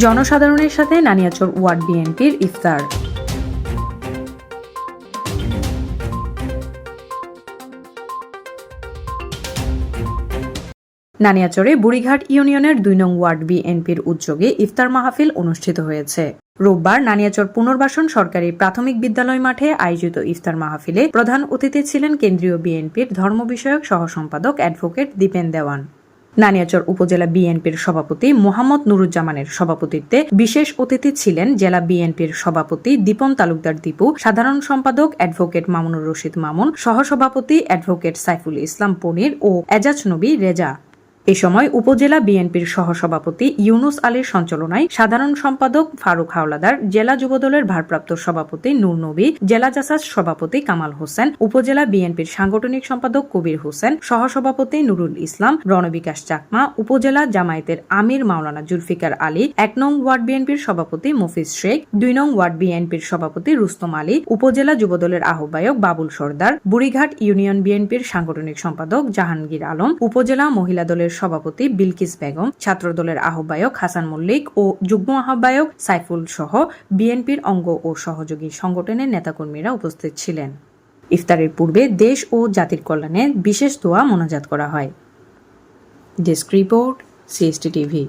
জনসাধারণের সাথে নানিয়াচর ওয়ার্ড বিএনপির ইফতার। নানিয়াচরে বুড়িঘাট ইউনিয়নের দুই নং ওয়ার্ড বিএনপির উদ্যোগে ইফতার মাহফিল অনুষ্ঠিত হয়েছে। রোববার নানিয়াচর পুনর্বাসন সরকারি প্রাথমিক বিদ্যালয় মাঠে আয়োজিত ইফতার মাহফিলে প্রধান অতিথি ছিলেন কেন্দ্রীয় বিএনপির ধর্ম বিষয়ক সহ সম্পাদক অ্যাডভোকেট দীপেন দেওয়ান। নানিয়াচর উপজেলা বিএনপির সভাপতি মোহাম্মদ নুরুজ্জামানের সভাপতিত্বে বিশেষ অতিথি ছিলেন জেলা বিএনপির সভাপতি দীপন তালুকদার দীপু, সাধারণ সম্পাদক অ্যাডভোকেট মামুনুর রশিদ মামুন, সহসভাপতি অ্যাডভোকেট সাইফুল ইসলাম পনির ও এজাজ নবী রেজা। এ সময় উপজেলা বিএনপির সহসভাপতি ইউনুস আলীর সঞ্চালনায় সাধারণ সম্পাদক ফারুক হাওলাদার, জেলা যুবদলের ভারপ্রাপ্ত সভাপতি নূর নবী, জেলা জাসাস সভাপতি কামাল হোসেন, উপজেলা বিএনপির সাংগঠনিক সম্পাদক কবির হোসেন, সহসভাপতি নুরুল ইসলাম, রণবিকাশ চাকমা, উপজেলা জামায়াতের আমির মাওলানা জুলফিকার আলী, এক নং ওয়ার্ড বিএনপির সভাপতি মফিজ শেখ, দুই নং ওয়ার্ড বিএনপির সভাপতি রুস্তম আলী, উপজেলা যুবদলের আহ্বায়ক বাবুল সর্দার, বুড়িঘাট ইউনিয়ন বিএনপির সাংগঠনিক সম্পাদক জাহাঙ্গীর আলম, উপজেলা মহিলা দলের সভাপতি বিলকিস বেগম, ছাত্রদলের আহ্বায়ক হাসান মল্লিক ও যুগ্ম আহ্বায়ক সাইফুল সহ বিএনপির অঙ্গ ও সহযোগী সংগঠনের নেতাকর্মীরা উপস্থিত ছিলেন। ইফতারের পূর্বে দেশ ও জাতির কল্যাণে বিশেষ দোয়া মোনাজাত করা হয়। Desk report, CST TV.